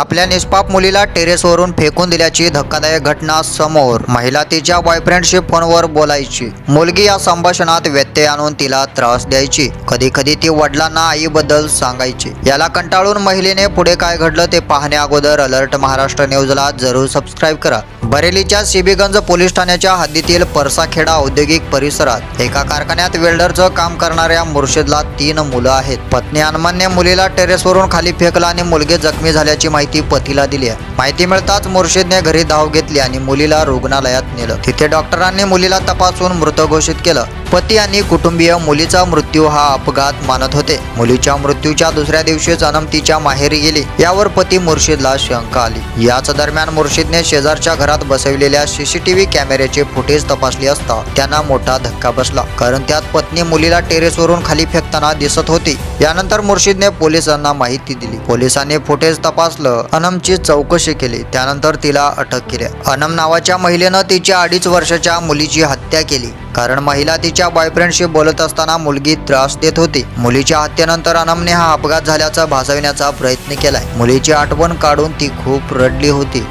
आपल्या निष्पाप मुलीला टेरेसवरून फेकून दिल्याची धक्कादायक घटना समोर. महिला तिच्या बॉयफ्रेंडशी फोनवर बोलायची. मुलगी या संभाषणात व्यत्यय आणून तिला त्रास द्यायची. कधी कधी ती वडिलांना आईबद्दल सांगायची. याला कंटाळून महिलेने पुढे काय घडलं ते पाहण्या अगोदर अलर्ट महाराष्ट्र न्यूजला जरूर सबस्क्राईब करा. बरेलीच्या सीबीगंज पोलीस ठाण्याच्या हद्दीतील परसाखेडा औद्योगिक परिसरात एका कारखान्यात वेल्डरचं काम करणाऱ्या मुर्शिदला तीन मुलं आहेत. पत्नी अनमनने मुलीला टेरेसवरून खाली फेकला आणि मुलगे जखमी झाल्याची माहिती पतीला दिली आहे. माहिती मिळताच मुर्शिदने घरी धाव घेतली आणि मुलीला रुग्णालयात नेलं. तिथे डॉक्टरांनी मुलीला तपासून मृत घोषित केलं. पती आणि कुटुंबीय मुलीचा मृत्यू हा अपघात मानत होते. मुलीच्या मृत्यूच्या दुसऱ्या दिवशीच अनम तिच्या माहेरी गेली. यावर पती मुर्शिदला शंका आली. याच दरम्यान मुर्शिदने शेजारच्या घरात बसविलेल्या सीसीटीव्ही कॅमेऱ्याचे फुटेज तपासले असता त्यांना मोठा धक्का बसला. कारण त्यात पत्नी मुलीला टेरेसवरून खाली फेकताना दिसत होती. यानंतर मुर्शिदने पोलिसांना माहिती दिली. पोलिसांनी फुटेज तपासलं अनमची चौकशी केली. त्यानंतर तिला अटक केली. अनम नावाच्या महिलेनं तिच्या अडीच वर्षाच्या मुलीची हत्या केली. कारण महिला तिच्या बॉयफ्रेंडशी बोलत असताना मुलगी त्रास देत होती. मुलीच्या हत्येनंतर अनमने हा अपघात झाल्याचा भासविण्याचा प्रयत्न केलाय. मुलीची आठवण काढून ती खूप रडली होती.